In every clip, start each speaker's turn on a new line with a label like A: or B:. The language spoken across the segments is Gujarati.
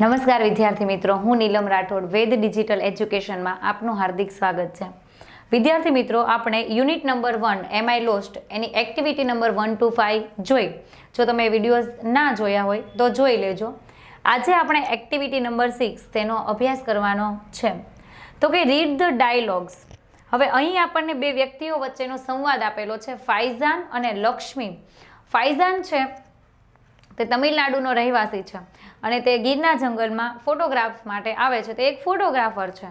A: નમસ્કાર વિદ્યાર્થી મિત્રો, હું નીલમ રાઠોડ, વેદ ડિજિટલ એજ્યુકેશનમાં આપનું હાર્દિક સ્વાગત છે. વિદ્યાર્થી મિત્રો, આપણે unit number one am I lost, any activity number one two five જોઈ. જો તમે વિડીયોઝ ના જોયા હોય, તો જોઈ લેજો. આજે આપણે એક્ટિવિટી નંબર સિક્સ, તેનો અભ્યાસ કરવાનો છે. તો કે રીડ ધ ડાયલોગ્સ. હવે અહીં આપણને બે વ્યક્તિઓ વચ્ચેનો સંવાદ આપેલો છે ફાઇઝાન અને લક્ષ્મી. ફાઇઝાન છે તે તમિલનાડુનો રહેવાસી છે. અને તે ગીરના જંગલમાં ફોટોગ્રાફ્સ માટે આવે છે. તે એક ફોટોગ્રાફર છે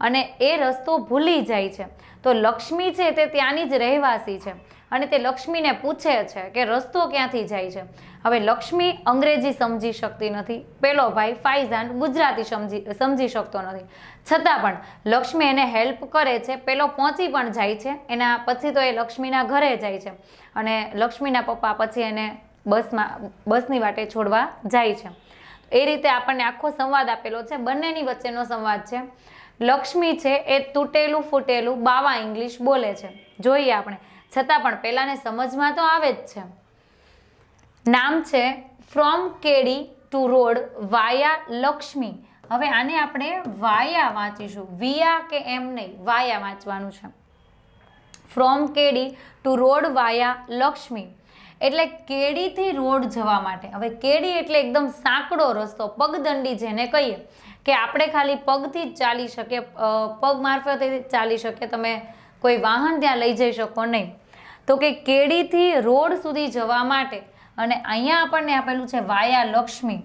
A: અને એ રસ્તો ભૂલી જાય છે. તો લક્ષ્મી છે તે ત્યાંની જ રહેવાસી છે અને તે લક્ષ્મીને પૂછે છે કે રસ્તો ક્યાંથી જાય છે. હવે લક્ષ્મી અંગ્રેજી સમજી શકતી નથી. પેલો ભાઈ ફાઇઝાન ગુજરાતી સમજી સમજી શકતો નથી. છતાં પણ લક્ષ્મી એને હેલ્પ કરે છે. પેલો પહોંચી પણ જાય છે. એના પછી તો એ લક્ષ્મીના ઘરે જાય છે અને લક્ષ્મીના પપ્પા પછી એને બસમાં, બસની વાટે છોડવા જાય છે. એ રીતે આપણને આખો સંવાદ આપેલો છે. બંનેની વચ્ચેનો સંવાદ છે. લક્ષ્મી છે એ તૂટેલું ફૂટેલું બાવા ઇંગ્લિશ બોલે છે. જોઈએ આપણે. છતાં પણ પહેલાંને સમજમાં તો આવે જ છે. નામ છે ફ્રોમ કેડી ટુ રોડ વાયા લક્ષ્મી. હવે આને આપણે વાયા વાંચીશું. વિયા કે એમ નહીં, વાયા વાંચવાનું છે. ફ્રોમ કેડી ટુ રોડ વાયા લક્ષ્મી. એટલે કેડીથી રોડ જવા માટે. હવે કેડી એટલે એકદમ સાંકડો રસ્તો, પગદંડી જેને કહીએ, કે આપણે ખાલી પગથી જ ચાલી શકીએ પગ મારફતે ચાલી શકીએ, તમે કોઈ વાહન ત્યાં લઈ જઈ શકો નહીં. તો કે કેડીથી રોડ સુધી જવા માટે, અને અહીંયા આપણને આપેલું છે વાયા લક્ષ્મી,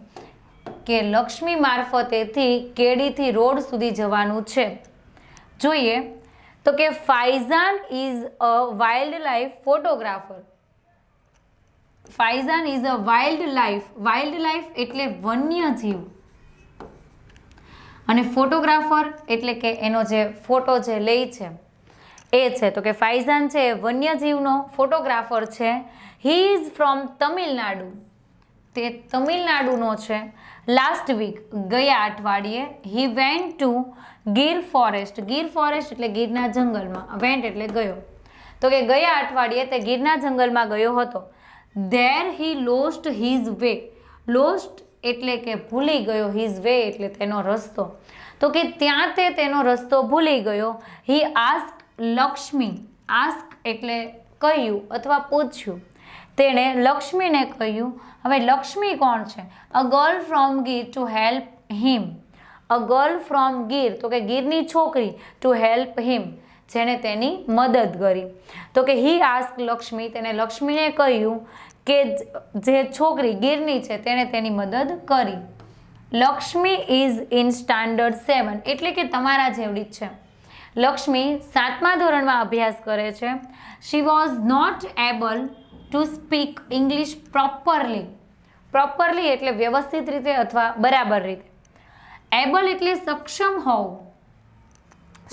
A: કે લક્ષ્મી મારફતેથી કેડીથી રોડ સુધી જવાનું છે. જોઈએ, તો કે Faizan is a wildlife photographer. Faizan is a wildlife wildlife એટલે વન્ય જીવ. અને ફોટોગ્રાફર એટલે કે એનો જે ફોટો જે લે છે, એ છે. તો કે ફાઇઝાન છે, એ વન્યજીવનો ફોટોગ્રાફર છે. હી ઇઝ ફ્રોમ તમિલનાડુ તે તમિલનાડુનો છે. લાસ્ટ વીક ગયા અઠવાડિયે he went to Gir forest Gir forest એટલે ગીરના જંગલમાં વેન્ટ એટલે ગયો. તો કે ગયા અઠવાડિયે તે ગીરના જંગલમાં ગયો હતો. There he lost his way lost એટલે કે ભૂલી ગયો હિઝ વે એટલે તેનો રસ્તો. તો કે ત્યાં તે તેનો રસ્તો ભૂલી ગયો. હી આસ્ક લક્ષ્મી આસ્ક એટલે કહ્યું અથવા પૂછ્યું. તેણે લક્ષ્મીને કહ્યું, હવે લક્ષ્મી કોણ છે? A girl from Gir to help him a girl from Gir તો કે ગીરની છોકરી ટુ હેલ્પ હિમ જેણે તેની મદદ કરી. તો કે, હી આસ્ક લક્ષ્મી તેને લક્ષ્મીને કહ્યું કે, જે છોકરી ગીરની છે, તેણે તેની મદદ કરી. Lakshmi is in standard seven એટલે કે તમારા જેવડી જ છે. લક્ષ્મી સાતમા ધોરણમાં અભ્યાસ કરે છે. She was not able to speak English properly properly એટલે વ્યવસ્થિત રીતે અથવા બરાબર રીતે. એબલ એટલે સક્ષમ હોવું.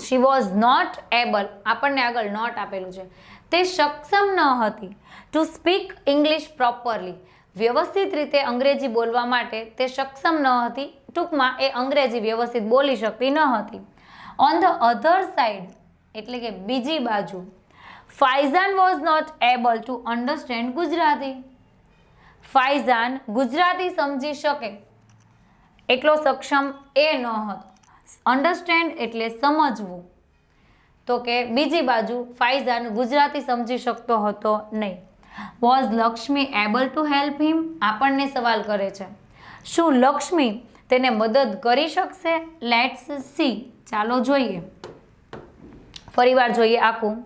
A: શી વોઝ નોટ એબલ આપણને આગળ નોટ આપેલું છે. તે સક્ષમ ન હતી ટુ સ્પીક ઇંગ્લિશ પ્રોપરલી વ્યવસ્થિત રીતે અંગ્રેજી બોલવા માટે તે સક્ષમ ન હતી. ટૂંકમાં એ અંગ્રેજી વ્યવસ્થિત બોલી શકતી ન હતી. ઓન ધ અધર સાઈડ એટલે કે બીજી બાજુ Faizan was not able to understand Gujarati. Faizan Gujarati સમજી શકે. એટલો સક્ષમ એ ન હતો. અન્ડરસ્ટેન્ડ એટલે સમજવું. તો કે બીજી બાજુ, ફાઇઝાન ગુજરાતી સમજી શકતો હતો નહીં. Was Lakshmi able to help him આપણને સવાલ કરે છે. શું લક્ષ્મી તેને મદદ કરી શકશે? લેટ્સ સી ચાલો જોઈએ. ફરીવાર જોઈએ આખું.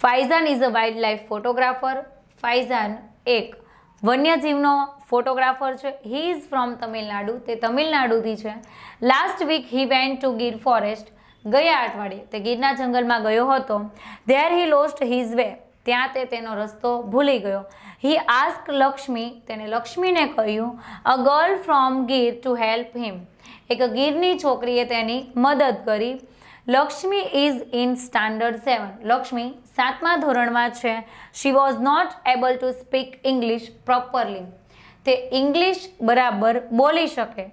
A: Faizan is a wildlife photographer Faizan એક વન્યજીવનો ફોટોગ્રાફર છે. હી ઇઝ ફ્રોમ તમિલનાડુ તે તમિલનાડુથી છે. Last week he went to Gir forest ગયા અઠવાડિયે. તે ગીરના જંગલમાં ગયો હતો. There he lost his way ત્યાં તે તેનો રસ્તો ભૂલી ગયો. હી આસ્ક લક્ષ્મી તેને લક્ષ્મીને કહ્યું a girl from Gir to help him એક ગીરની છોકરીએ તેની મદદ કરી. Lakshmi is in standard seven. Lakshmi સાતમા ધોરણમાં છે. She was not able to speak English properly તે ઇંગ્લિશ બરાબર બોલી શકે.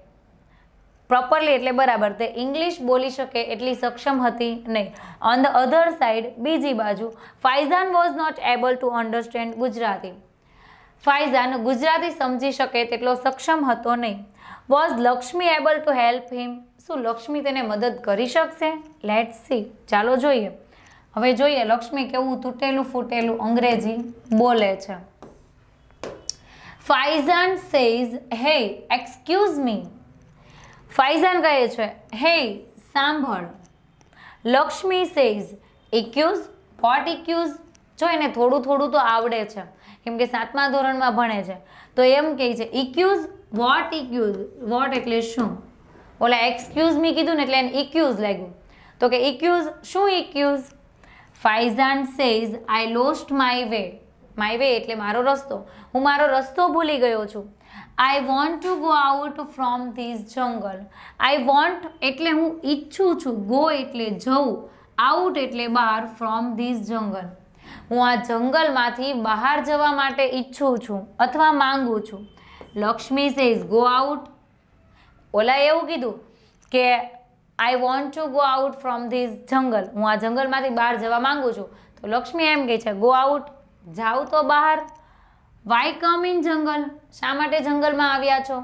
A: પ્રોપરલી એટલે બરાબર. તે ઇંગ્લિશ બોલી શકે એટલી સક્ષમ હતી નહીં. ઓન ધ અધર સાઈડ બીજી બાજુ Faizan was not able to understand Gujarati. Faizan Gujarati સમજી શકે તેટલો સક્ષમ હતો નહીં. Was Lakshmi able to help him શું લક્ષ્મી તેને મદદ કરી શકશે? લેટ સી ચાલો જોઈએ. હવે જોઈએ, લક્ષ્મી કેવું તૂટેલું ફૂટેલું અંગ્રેજી બોલે છે. Faizan says, hey, excuse me. Faizan કહે છે, હે, સાંભળ. Lakshmi says excuse what excuse જો એને થોડું થોડું તો આવડે છે. કેમ કે સાતમા ધોરણમાં ભણે છે. તો એમ કહે છે ઇક્યુઝ વોટ ઇક્યુઝ વોટ એટલે શું? ઓલા એક્સક્યુઝ મી કીધું ને એટલે એને ઇક્યુઝ લાગ્યું. તો કે ઇક્યુઝ શું excuse Faizan says I lost my way my way એટલે મારો રસ્તો. હું મારો રસ્તો ભૂલી ગયો છું. I want to go out from this jungle I want એટલે હું ઈચ્છું છું ગો એટલે જવું આઉટ એટલે બહાર ફ્રોમ ધીસ જંગલ હું આ જંગલમાંથી બહાર જવા માટે ઈચ્છું છું, અથવા માંગુ છું. લક્ષ્મી સેઝ ગો આઉટ ઓલા એવું કીધું કે I want to go out from this jungle હું આ જંગલમાંથી બહાર જવા માંગુ છું. તો લક્ષ્મી એમ કહે છે ગો આઉટ જાઓ તો બહાર. વાય કમ ઇન જંગલ શા માટે જંગલમાં આવ્યા છો?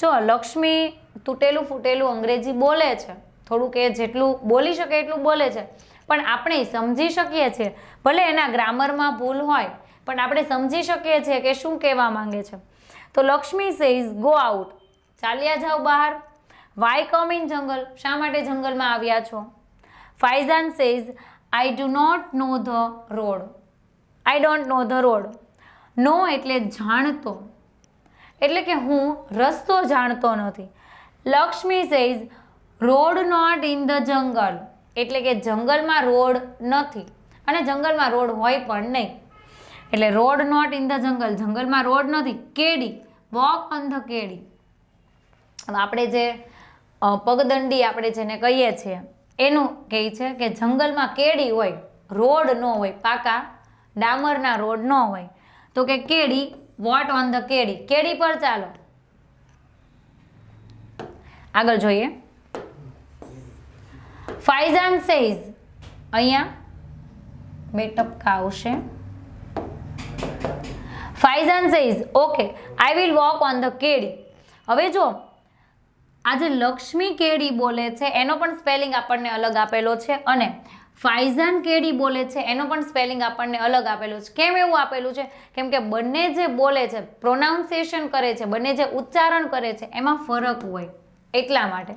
A: જો લક્ષ્મી તૂટેલું ફૂટેલું અંગ્રેજી બોલે છે, થોડુંક એ જેટલું બોલી શકે એટલું બોલે છે, પણ આપણે સમજી શકીએ છીએ. ભલે એના ગ્રામરમાં ભૂલ હોય, પણ આપણે સમજી શકીએ છીએ કે શું કહેવા માંગે છે. તો લક્ષ્મી સેઝ ગો આઉટ ચાલ્યા જાઓ બહાર. વાય કમ ઇન જંગલ શા માટે જંગલમાં આવ્યા છો? Faizan says I do not know the road I don't know the road know એટલે જાણતો. એટલે કે હું રસ્તો જાણતો નથી. Lakshmi says road not in the jungle એટલે કે જંગલમાં રોડ નથી. અને જંગલમાં રોડ હોય પણ નહીં. એટલે road not in the jungle જંગલમાં રોડ નથી. કેડી. વોક ઓન ધ કેડી. આપણે જે પગદંડી આપણે જેને કહીએ છીએ, એનું કહે છે કે જંગલમાં કેડી હોય, રોડ ન હોય, પાકા, ડામરના રોડ ન હોય, તો કે કેડી વોટ ઓન ધ કેડી કેડી પર ચાલો. આગળ જોઈએ. ફાઇઝાન સેઝ. અહીંયા બે ટપકા આવશે. Faizan says. Okay I will walk on the kedi હવે જો આજે લક્ષ્મી કેડી બોલે છે, એનો પણ સ્પેલિંગ આપણને અલગ આપેલો છે અને ફાઇઝાન કેડી બોલે છે, એનો પણ સ્પેલિંગ આપણને અલગ આપેલો છે. કેમ એવું આપેલું છે? કેમ કે બંને જે બોલે છે પ્રોનાઉન્સિએશન કરે છે, બંને જે ઉચ્ચારણ કરે છે, એમાં ફરક હોય એટલા માટે.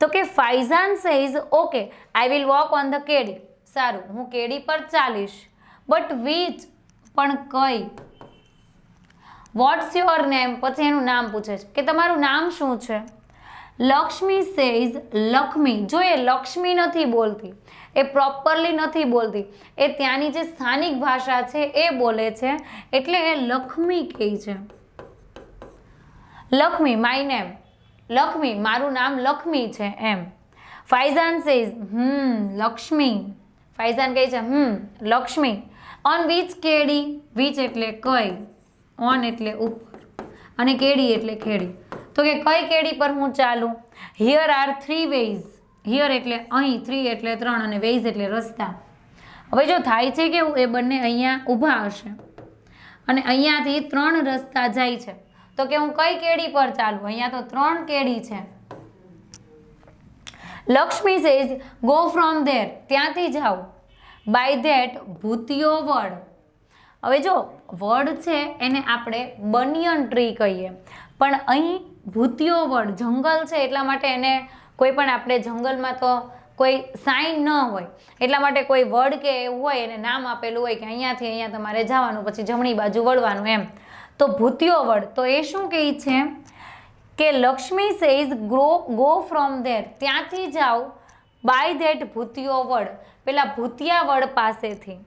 A: તો કે Faizan says okay I will walk on the kedi. સારું, હું કેડી પર ચાલીશ. બટ વીચ પણ કઈ? વોટ્સ યોર નેમ પછી એનું નામ પૂછે છે. કે તમારું નામ શું છે? લક્ષ્મી સેઝ લક્ષ્મી. જો એ લક્ષ્મી નથી બોલતી, એ પ્રોપરલી નથી બોલતી, એ ત્યાંની જે સ્થાનિક ભાષા છે એ બોલે છે, એટલે એ લક્ષ્મી કહે છે. લક્ષ્મી માય નેમ લક્ષ્મી, મારું નામ લક્ષ્મી છે એમ. Faizan says, hmm, Lakshmi. ફાઇઝાન કહે છે, હમ, Lakshmi. On which kedi? Which એટલે કઈ? ઓન એટલે ઉપર. અને કેડી એટલે ખેડી. તો કે કઈ કેડી પર હું ચાલું? Here are three ways here એટલે અહીં થ્રી એટલે ત્રણ અને વેઝ એટલે રસ્તા. હવે જો થાય છે કેવું એ બંને અહીંયા ઊભા હશે અને અહીંયાથી ત્રણ રસ્તા જાય છે, તો કે હું કઈ કેડી પર ચાલું? અહીંયા તો ત્રણ કેડી છે. Lakshmi says go from there ત્યાંથી જાઓ. બાય ધેટ ભૂતિયો વર્ડ હવે જો વડ છે, એને આપણે બનિયન ટ્રી કહીએ. પણ અહીં ભૂતિયો વડ, જંગલ છે એટલા માટે એને કોઈ પણ આપણે જંગલમાં તો કોઈ સાઇન ન હોય. એટલા માટે કોઈ વડ કે એવું હોય, એને નામ આપેલું હોય કે અહીંયાથી અહીંયા તમારે જવાનું, પછી જમણી બાજુ વળવાનું એમ. તો ભૂતિયો વડ, તો એ શું કહે છે? કે Lakshmi says grow, go from there, ત્યાંથી જાઓ બાય ધેટ ભૂતિયો વડ. પેલા ભૂતિયા વડ પાસેથી.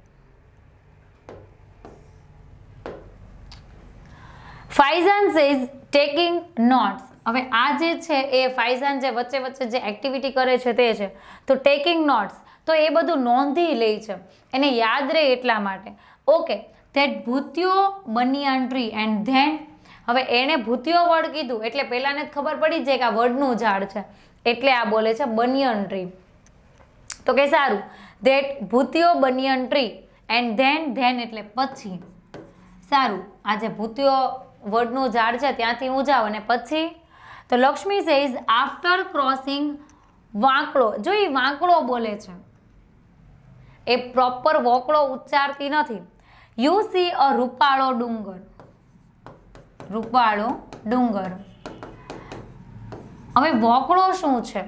A: ફાઇઝાન સેઝ ટેકિંગ નોટ્સ હવે આ જે છે એ ફાઇઝાન જે વચ્ચે વચ્ચે જે એક્ટિવિટી કરે છે તે છે. તો ટેકિંગ નોટ્સ તો એ બધું નોંધી લે છે. એને યાદ રહે એટલા માટે. Okay that bhutiyo banyan tree and then હવે એણે ભૂતિયો વર્ડ કીધું. એટલે પહેલાંને જ ખબર પડી જાય કે આ વડનું ઝાડ છે. એટલે આ બોલે છે બનિયન ટ્રી તો કે સારું that bhutiyo banyan tree and then then એટલે પછી. સારું આજે ભૂત્યો ભૂતિયો વડનું ઝાડ છે, ત્યાંથી હું અને પછી તો Lakshmi says after crossing vankdo, જો એ વાંકડો બોલે છે, એ પ્રોપર વોકળો ઉચ્ચારતી નથી. યુ સી અ રૂપાળો ડુંગર. રૂપાળો ડુંગર. હવે વોકળો શું છે?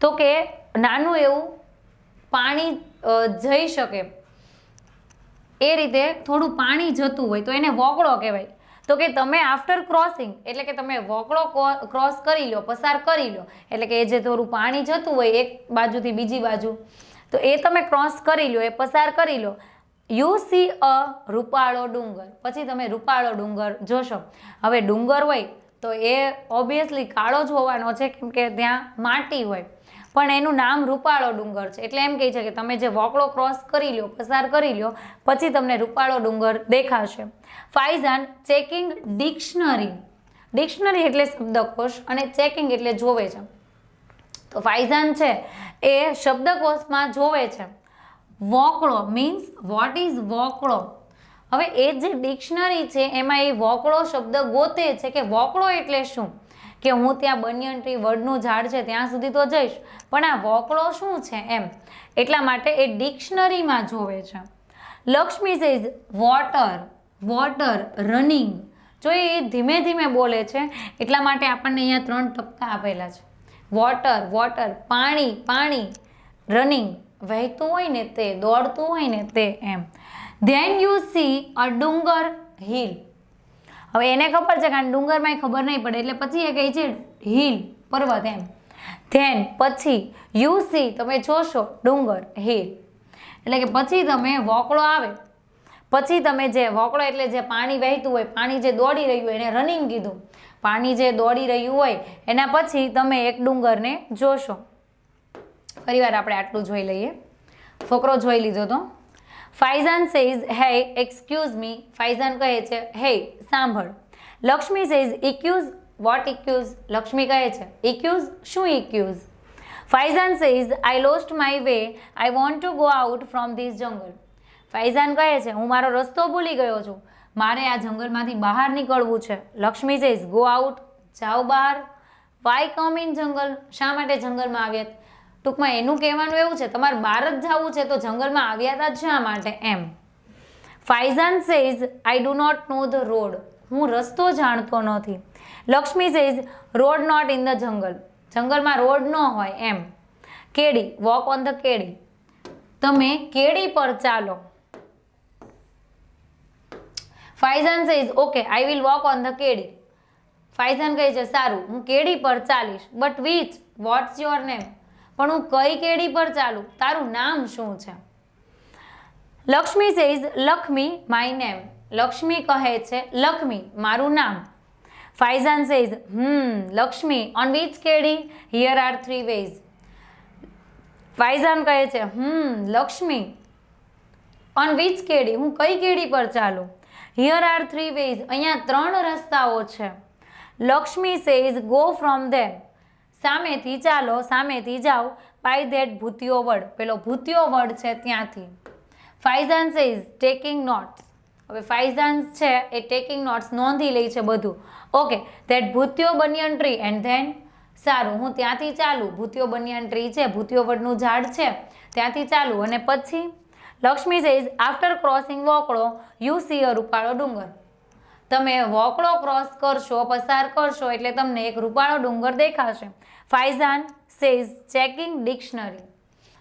A: તો કે નાનું એવું પાણી જઈ શકે. એ રીતે થોડું પાણી જતું હોય તો એને વોકળો કહેવાય. તો કે તમે આફ્ટર ક્રોસિંગ એટલે કે તમે વોકળો ક્રોસ કરી લો, પસાર કરી લો, એટલે કે એ જે થોડું પાણી જતું હોય એક બાજુથી બીજી બાજુ. તો એ તમે ક્રોસ કરી લો, એ પસાર કરી લો. યુ સી અ રૂપાળો ડુંગર. પછી તમે રૂપાળો ડુંગર જોશો. હવે ડુંગર હોય તો એ ઓબ્વિયસલી કાળો જ હોવાનો છે, કેમ કે ત્યાં માટી હોય. પણ એનું નામ રૂપાળો ડુંગર છે. એટલે એમ કહે છે કે તમે જે વોકળો ક્રોસ કરી લો, પસાર કરી લો, પછી તમને રૂપાળો ડુંગર દેખાશે. Faizan checking dictionary. ડિક્શનરી એટલે શબ્દકોશ અને ચેકિંગ એટલે જોવે છે. તો ફાઇઝાન છે એ શબ્દકોશમાં જોવે છે. Vokalo means what is vokalo? હવે એ જે ડિક્શનરી છે એમાં એ વોકળો શબ્દ ગોતે છે કે વોકળો એટલે શું? કે હું ત્યાં બનિયન ટ્રી વડનું ઝાડ છે ત્યાં સુધી તો જઈશ. પણ આ વોકળો શું છે એમ? એટલા માટે એ ડિક્શનરીમાં જોવે છે. Lakshmi is water water, running. જો એ ધીમે ધીમે બોલે છે, એટલા માટે આપણને અહીંયા ત્રણ ટપકા આપેલા છે. વોટર વોટર, પાણી પાણી, રનિંગ. વહેતું હોય ને તે, દોડતું હોય ને તે એમ. Then you see a dungar hill. હવે એને ખબર છે કારણ ડુંગરમાં ખબર નહીં પડે, એટલે પછી એ કહે છે હિલ, પર્વત એમ. ધેન પછી યુ સી તમે જોશો ડુંગર, હિલ. એટલે કે પછી તમે વોકળો આવે પછી તમે જે વોકળો એટલે જે પાણી વહેતું હોય, પાણી જે દોડી રહ્યું હોય, એને રનિંગ કીધું. પાણી જે દોડી રહ્યું હોય, એના પછી તમે એક ડુંગરને જોશો. ફરીવાર આપણે આટલું જોઈ લઈએ. ફોકરો જોઈ લીધો તો. Faizan says, hey excuse me Faizan કહે છે, હે, સાંભળ. Lakshmi says excuse what excuse Lakshmi કહે છે ઇક્યુઝ શું excuse Faizan says I lost my way I want to go out from this jungle Faizan કહે છે, હું મારો રસ્તો ભૂલી ગયો છું. મારે આ જંગલમાંથી બહાર નીકળવું છે. લક્ષ્મી સેઝ ગો આઉટ જાઓ બહાર. વાય કમ ઇન જંગલ? શા માટે જંગલમાં આવ્યા? ટૂંકમાં એનું કહેવાનું એવું છે, તમારે બહાર જ જવું છે તો જંગલમાં આવ્યા હતા શા માટે? એમ. Faizan says I do not know the road હું રસ્તો જાણતો નથી. Lakshmi says road not in the jungle જંગલમાં રોડ ન હોય. એમ. કેડી વોક ઓન ધ કેડી. તમે કેડી પર ચાલો. Faizan says okay I will walk on the kedi. Faizan કહે છે, સારું, હું કેડી પર ચાલીશ. But which what's your name પણ હું કઈ કેડી પર ચાલું? તારું નામ શું છે? Lakshmi says Lakshmi my name Lakshmi કહે છે, લક્ષ્મી, મારું નામ. Faizan says hmm, Lakshmi. On which કેડી? Here are three ways Faizan કહે છે, હમ, લક્ષ્મી. ઓન વિચ કેડી? હું કઈ કેડી પર ચાલું? હિયર આર થ્રી વેઝ અહીંયા ત્રણ રસ્તાઓ છે. Lakshmi says go from them સામેથી ચાલો, સામેથી જાઓ. બાય ધેટ ભૂતિયો વડ. પેલો ભૂતિયો વડ છે ત્યાંથી. ફાઇઝાન ઇઝ ટેકિંગ નોટ્સ હવે ફાઇઝાન્સ છે એ ટેકિંગ નોટ્સ નોંધી લે છે બધું. Okay that bhutiyo banyan tree and then સારું, હું ત્યાંથી ચાલું. ભૂતિયો બનિયન ટ્રી છે, ભૂતિયો વડનું ઝાડ છે. ત્યાંથી ચાલું. અને પછી? Lakshmi says after crossing vokalo you see a rupalo dungar. તમે વોકળો ક્રોસ કરશો, પસાર કરશો, એટલે તમને એક રૂપાળો ડુંગર દેખાશે. ફાઇઝાન સેઝ ચેકિંગ ડિક્શનરી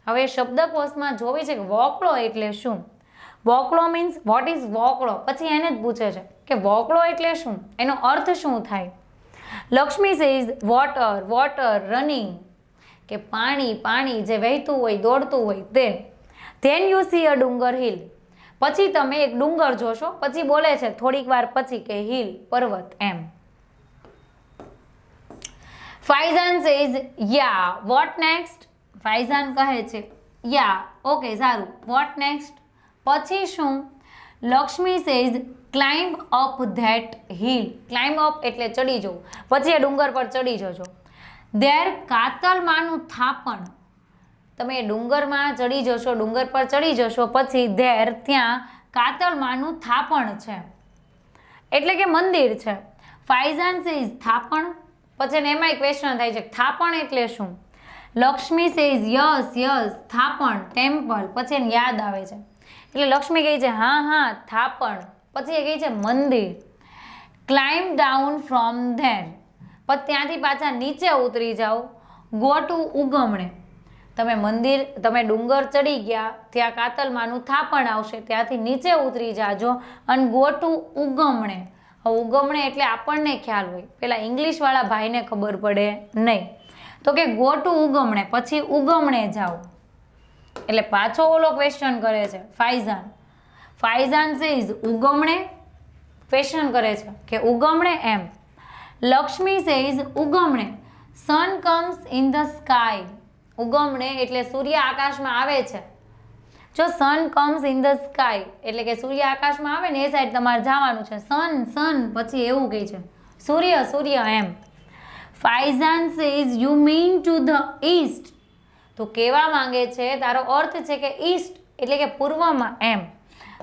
A: હવે શબ્દકોશમાં જોવી છે કે વોકળો એટલે શું? Vokalo means what is vokalo? પછી એને જ પૂછે છે કે વોકળો એટલે શું? એનો અર્થ શું થાય? Lakshmi says water water running કે પાણી પાણી જે વહેતું હોય, દોડતું હોય તે than you see a dungar hill પછી તમે એક ડુંગર જોશો. પછી બોલે છે, થોડીક વાર પછી કે હિલ પર્વત, એમ. Faizan says ya what next Faizan કહે છે યા ઓકે સારું. વોટ નેક્સ્ટ પછી શું? Lakshmi says climb up that hill climb up એટલે ચડી જવું. પછી એ ડુંગર પર ચડી જજો. દેર કાતરમાનું થાપણ. તમે ડુંગરમાં ચડી જશો, ડુંગર પર ચડી જશો, પછી ધેર ત્યાં કાતળમાનું થાપણ છે. એટલે કે મંદિર છે. ફાઇઝાન સેઝ થાપણ, પછી એમાં ક્વેશ્ચન થાય છે થાપણ એટલે શું? Lakshmi says yes yes, thapan, temple, પછી એને યાદ આવે છે. એટલે લક્ષ્મી કહે છે, હા હા, થાપણ, પછી એ કહે છે મંદિર. ક્લાઇમ્બ ડાઉન ફ્રોમ ધેર પછી ત્યાંથી પાછા નીચે ઉતરી જાઓ. ગો ટુ ઉગમણે. તમે મંદિર, તમે ડુંગર ચડી ગયા, ત્યાં કાતલમાનું થાપણ આવશે, ત્યાંથી નીચે ઉતરી જાજો અને ગો ઉગમણે. ઉગમણે એટલે આપણને ખ્યાલ હોય. પેલા ઇંગ્લિશવાળા ભાઈને ખબર પડે નહીં. તો કે ગોટું ઉગમણે, પછી ઉગમણે જાઓ. એટલે પાછો ઓલો ક્વેશ્ચન કરે છે, ફાઇઝાન. ફાઇઝાન સેઝ ઉગમણે ક્વેશ્ચન કરે છે, કે ઉગમણે એમ. Lakshmi says ઉગમણે. Sun comes in the sky ઉગમણે એટલે સૂર્ય આકાશમાં આવે છે. જો sun comes in the sky એટલે કે સૂર્ય આકાશમાં આવે ને એ સાઈડ તમારે જવાનું છે. સન સન પછી એવું કહે છે. સૂર્ય સૂર્ય એમ. Faizan's is you mean to the east તો કહેવા માંગે છે, તારો અર્થ છે કે ઈસ્ટ એટલે કે પૂર્વમાં એમ.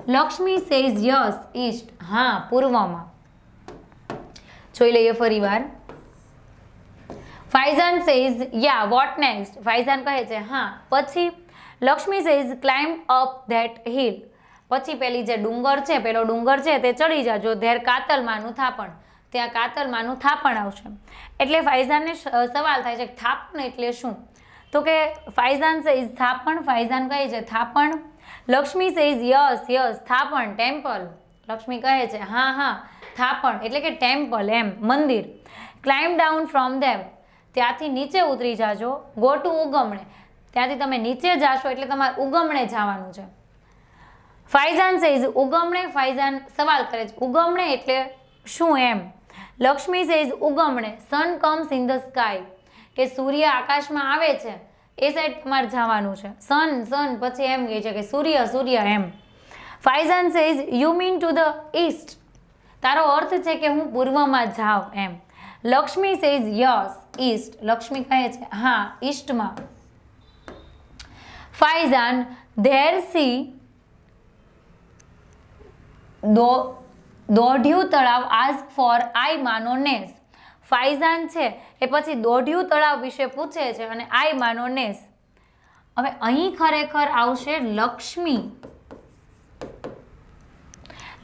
A: લક્ષ્મી સેઝ યસ ઈસ્ટ હા, પૂર્વમાં. જોઈ લઈએ ફરી વાર Faizan says ya what next Faizan કહે છે, હા, પછી Lakshmi says climb up that hill પછી પેલી જે ડુંગર છે, પેલો ડુંગર છે તે ચડી જાજો, ધેર કાતલમાંનું થાપણ. ત્યાં કાતલમાંનું થાપણ આવશે. એટલે ફાઇઝાનને સવાલ થાય છે થાપણ એટલે શું? તો કે ફાઇઝાન સેઝ થાપણ ફાઇઝાન કહે છે, થાપણ. Lakshmi says yes yes thapan temple Lakshmi કહે છે, હા હા, થાપણ. એટલે કે ટેમ્પલ એમ, મંદિર. ક્લાઇમ્બ ડાઉન ફ્રોમ ધેમ ત્યાંથી નીચે ઉતરી જાજો ગો ટુ ઉગમણે. ત્યાંથી તમે નીચે જાશો એટલે તમારે ઉગમણે જવાનું છે. ફાઇઝાન સેઝ ઉગમણે? ફાઇઝાન સવાલ કરે છે. ઉગમણે એટલે શું એમ? Lakshmi says ઉગમણે. Sun comes in the sky કે સૂર્ય આકાશમાં આવે છે, એ સાઈડ તમારે જવાનું છે. સન સન પછી એમ કહે છે કે સૂર્ય સૂર્ય એમ. Faizan says you mean to the east તારો અર્થ છે કે હું પૂર્વમાં જાઉં એમ. Lakshmi says yes east Lakshmi કહે છે, હા ઈસ્ટમાં ફાઇઝાન ધેર સી દો, દોઢિયું તળાવ આસ્ક ફોર આઈ માનો નેસ. ફાઇઝાન છે, એ પછી દોઢિયું તળાવ વિશે પૂછે છે અને આઈ માનો નેસ. હવે અહીં ખરેખર આવશે લક્ષ્મી.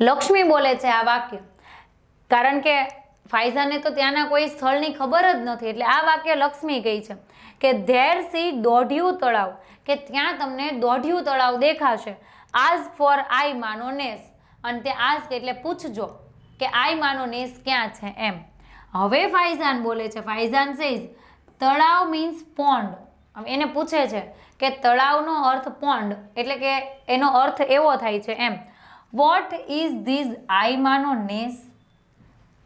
A: લક્ષ્મી બોલે છે આ વાક્ય. કારણ કે ફાઇઝાને તો ત્યાંના કોઈ સ્થળની ખબર જ નથી. એટલે આ વાક્ય લક્ષ્મી ગઈ છે કે, ધેર સી દોઢિયું તળાવ, કે ત્યાં તમને દોઢિયું તળાવ દેખાશે. આઝ ફોર આઈ માનો નેસ. અને તે આઝ એટલે પૂછજો કે, આઈ માનો નેસ ક્યાં છે? એમ. હવે ફાઇઝાન બોલે છે ફાઇઝાન સેઝ તળાવ મીન્સ પોન્ડ. એને પૂછે છે કે, તળાવનો અર્થ પોન્ડ, એટલે કે એનો અર્થ એવો થાય છે. એમ. What is this I mean ness?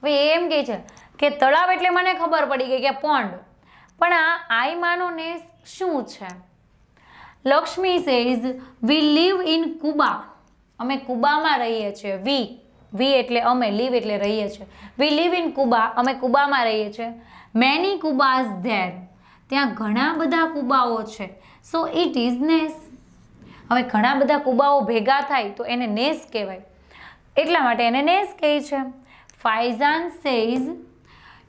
A: હવે એમ કહે છે કે તળાવ એટલે મને ખબર પડી ગઈ કે પોન્ડ પણ આ આઈ માનો નેસ શું છે? Lakshmi says we live in kuba અમે કુબામાં રહીએ છીએ. વી વી એટલે અમે લીવ એટલે રહીએ છીએ. વી લીવ ઇન કુબા અમે કુબામાં રહીએ છીએ. મેની કુબાઝ ધેર ત્યાં ઘણા બધા કુબાઓ છે. સો ઇટ ઇઝ નેસ. હવે ઘણા બધા કુબાઓ ભેગા થાય તો એને નેસ કહેવાય. એટલા માટે એને નેસ કહે છે. Faizan says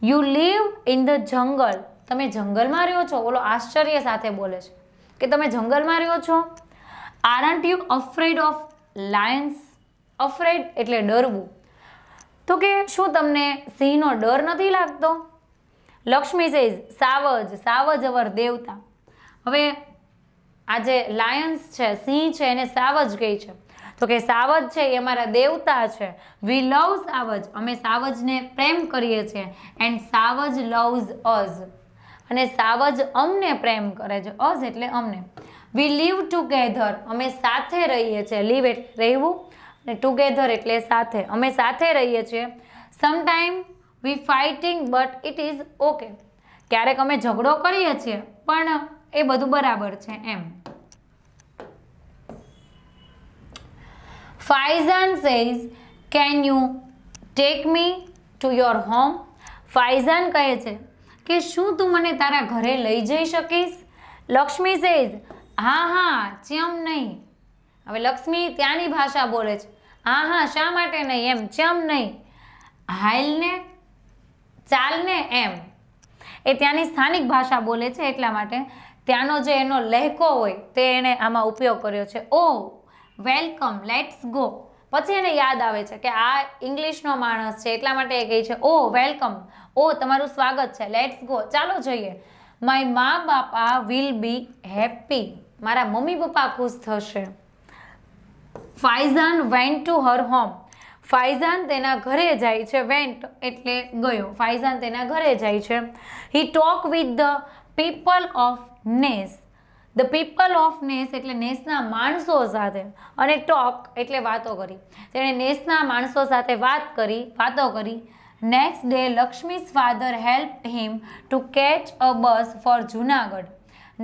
A: you live in the jungle તમે જંગલમાં રહ્યો છો? ઓલો આશ્ચર્ય સાથે બોલે છે. કે તમે જંગલમાં રહ્યો છો? Aren't you afraid of lions afraid એટલે ડરવું. તો કે, શું તમને સિંહનો ડર નથી લાગતો? લક્ષ્મી સેઝ, સાવજ સાવજ અવર દેવતા. હવે, આ જે લાયન્સ છે, સિંહ છે, એને સાવજ કહે છે. તો કે સાવજ છે એ અમારા દેવતા છે. વી લવ સાવજ. અમે સાવજને પ્રેમ કરીએ છીએ. એન્ડ સાવજ લવ્સ અઝ અને સાવજ અમને પ્રેમ કરે છે. અઝ એટલે અમને. વી લીવ ટુગેધર અમે સાથે રહીએ છીએ. લીવ એટલે રહેવું અને ટુગેધર એટલે સાથે. અમે સાથે રહીએ છીએ. Sometime we fighting but it is okay ક્યારેક અમે ઝઘડો કરીએ છીએ, પણ એ બધું બરાબર છે એમ. Faizan says can you take me to your home Faizan કહે છે કે, શું તું મને તારા ઘરે લઈ જઈ શકીશ? લક્ષ્મી સેઝ હા હા, ચમ નહીં. હવે લક્ષ્મી ત્યાંની ભાષા બોલે છે, હા હા, શા માટે નહીં? એમ, ચમ નહીં. હાલને, ચાલને એમ. એ ત્યાંની સ્થાનિક ભાષા બોલે છે એટલા માટે ત્યાંનો જે એનો લહેકો હોય તે એણે આમાં ઉપયોગ કર્યો છે. ઓ વેલકમ લેટ્સ ગો પછી એને યાદ આવે છે કે આ ઇંગ્લિશનો માણસ છે, એટલા માટે એ કહે છે, ઓ, વેલકમ. ઓ, તમારું સ્વાગત છે. લેટ્સ ગો ચાલો જઈએ. માય મા બાપા વિલ બી હેપી મારા મમ્મી પપ્પા ખુશ થશે. Faizan went to her home Faizan તેના ઘરે જાય છે. વેન્ટ એટલે ગયો. ફાઇઝાન તેના ઘરે જાય છે. He talk with the people of ness the people of ness એટલે નેસના માણસો સાથે અને ટોક એટલે વાતો કરી. તેણે નેસના માણસો સાથે વાત કરી, વાતો કરી. Next day Lakshmi's father help him to catch a bus for Junagadh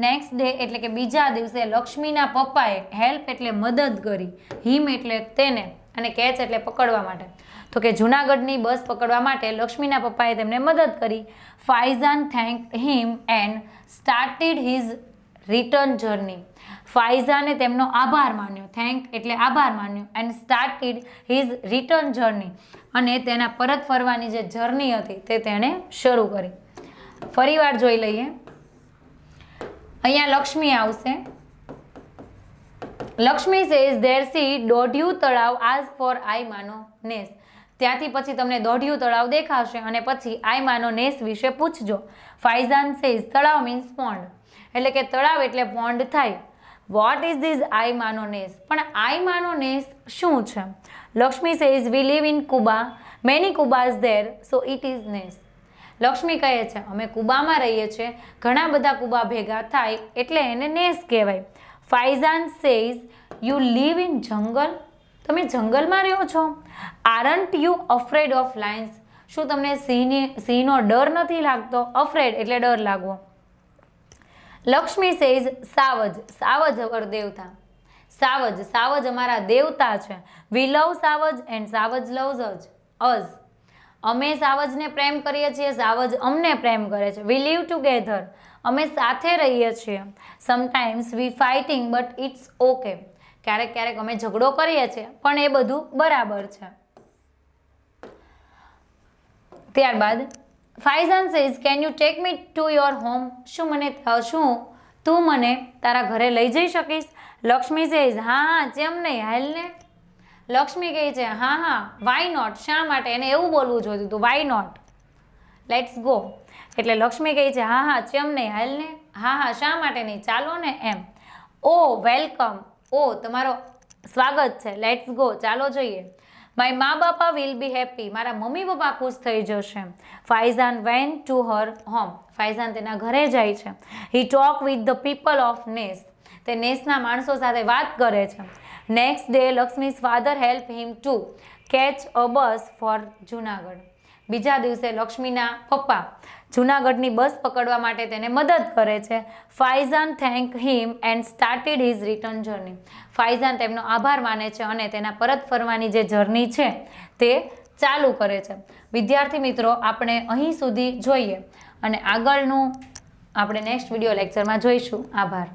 A: next day એટલે કે બીજા દિવસે લક્ષ્મીના પપ્પાએ હેલ્પ એટલે મદદ કરી. હિમ એટલે તેને અને કેચ એટલે પકડવા માટે. તો કે જુનાગઢની બસ પકડવા માટે લક્ષ્મીના પપ્પાએ તેમને મદદ કરી. Faizan thank him and started his return journey. ફાઇઝાને તેમનો આભાર માન્યો. થેન્ક, એટલે આભાર માન્યો. And started his return journey. અને તેના પરત ફરવાની જે જર્ની હતી તે તેણે શરૂ કરી. ફરીવાર જોઈ લઈએ. અહીંયા લક્ષ્મી આવશે. Lakshmi says there see Dodhiyu Talav as for આઈ માનો નેસ. ત્યાંથી પછી તમને દોઢિયું તળાવ દેખાશે અને પછી આઈ માનો નેસ વિશે પૂછજો. ફાઇઝાન સેઝ તળાવ મીન્સ પોન્ડ એટલે કે તળાવ એટલે પોન્ડ થાય. વોટ ઇઝ ધીઝ આઈ માનો નેસ? પણ આઈ માનો નેસ શું છે? Lakshmi says we live in kuba many kubas there so it is ness. Lakshmi કહે છે, અમે કુબામાં રહીએ છીએ. ઘણા બધા કુબા ભેગા થાય એટલે એને નેસ કહેવાય. Faizan says you live in jungle તમે જંગલમાં રહ્યો છો? Aren't you afraid of lions શું તમને સિંહની સિંહનો ડર નથી લાગતો? અફ્રેડ એટલે ડર લાગવો. લક્ષ્મી સેઝ સાવજ સાવજ અવર દેવતા. સાવજ સાવજ અમારા દેવતા છે. We love savaj and savaj loves us us અમે સાવજને પ્રેમ કરીએ છીએ, સાવજ અમને પ્રેમ કરે છે. વી લીવ ટુગેધર અમે સાથે રહીએ છીએ. Sometimes we fighting but it's okay ક્યારેક ક્યારેક અમે ઝઘડો કરીએ છીએ, પણ એ બધું બરાબર છે. ત્યારબાદ Faizan says can you take me to your home શું મને શું? તું મને તારા ઘરે લઈ જઈ શકીશ? લક્ષ્મી સેઝ હા હા જેમ નહીં હાલને લક્ષ્મી કહે છે, હા હા વાય નોટ શા માટે? એને એવું બોલવું જોઈતું હતું વાય નોટ લેટ્સ ગો એટલે લક્ષ્મી કહે છે, હા હા, જેમ નહીં, હાલ ને. હા હા, શા માટે નહીં? ચાલો ને, એમ. ઓ વેલકમ ઓ તમારો સ્વાગત છે. લેટ્સ ગો ચાલો જઈએ. માય મા બાપા વિલ બી હેપી મારા મમ્મી પપ્પા ખુશ થઈ જશે. Faizan went to her home Faizan તેના ઘરે જાય છે. He talk with the people of ness તે નેસના માણસો સાથે વાત કરે છે. Next day Lakshmi's father help him to catch a bus for Junagadh. બીજા દિવસે લક્ષ્મીના પપ્પા જુનાગઢની બસ પકડવા માટે તેને મદદ કરે છે. Faizan thank him and started his return journey. Faizan તેમનો આભાર માને છે અને તેના પરત ફરવાની જે જર્ની છે તે ચાલુ કરે છે. વિદ્યાર્થી મિત્રો, આપણે અહીં સુધી જોઈએ અને આગળનું આપણે નેક્સ્ટ વીડિયો લેક્ચરમાં જોઈશું. આભાર.